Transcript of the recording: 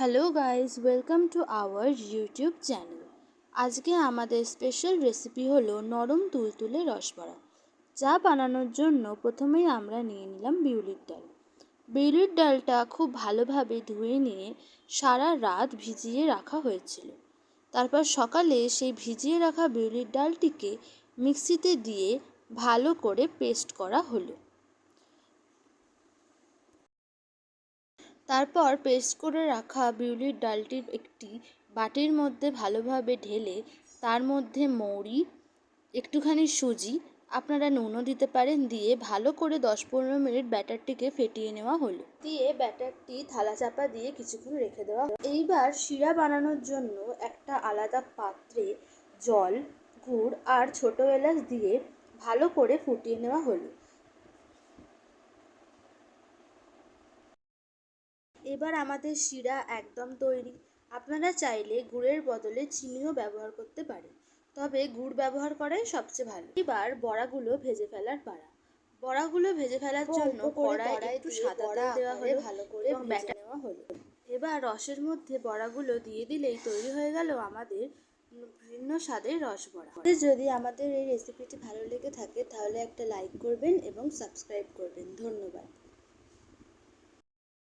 Hello guys welcome to our YouTube channel আজকে আমাদের special recipe হলো নরম তুলতুলে রসবড়া যা বানানোর জন্য প্রথমেই আমরা নিয়ে নিলাম বিউলির ডাল। বিউলির ডালটা খুব ভালোভাবে ধুয়ে নিয়ে সারা রাত ভিজিয়ে রাখা হয়েছিল। তারপর সকালে সেই ভিজিয়ে রাখা বিউলির ডালটিকে মিক্সিতে দিয়ে ভালো করে পেস্ট করা হলো। তারপর পেস্ট করে রাখা বিউলির ডালটির একটি বাটির মধ্যে ভালোভাবে ঢেলে তার মধ্যে মৌরি, একটুখানি সুজি, আপনারা নুনও দিতে পারেন, দিয়ে ভালো করে দশ পনেরো মিনিট ব্যাটারটিকে ফেটিয়ে নেওয়া হলো দিয়ে ব্যাটারটি থালা চাপা দিয়ে কিছুক্ষণ রেখে দেওয়া। এইবার শিরা বানানোর জন্য একটা আলাদা পাত্রে জল, গুড় আর ছোটো এলাচ দিয়ে ভালো করে ফুটিয়ে নেওয়া হলো এবার আমাদের শিরা একদম তৈরি। আপনারা চাইলে গুড়ের বদলে চিনিও ব্যবহার করতে পারেন। তবে গুড় ব্যবহার করাই সবচেয়ে ভালো। এবার বড়াগুলো ভেজে ফেলার পাড়া বড়াগুলো ভেজে ফেলার জন্য কড়াই একটু সাদা তেল দেওয়া হলো ভালো করে ব্যাটা নেওয়া হলো। এবার রসের মধ্যে বড়াগুলো দিয়ে দিলেই তৈরি হয়ে গেল আমাদের ভিন্ন স্বাদের রস বড়া যদি আমাদের এই রেসিপিটি ভালো লেগে থাকে তাহলে একটা লাইক করবেন এবং সাবস্ক্রাইব করবেন। ধন্যবাদ।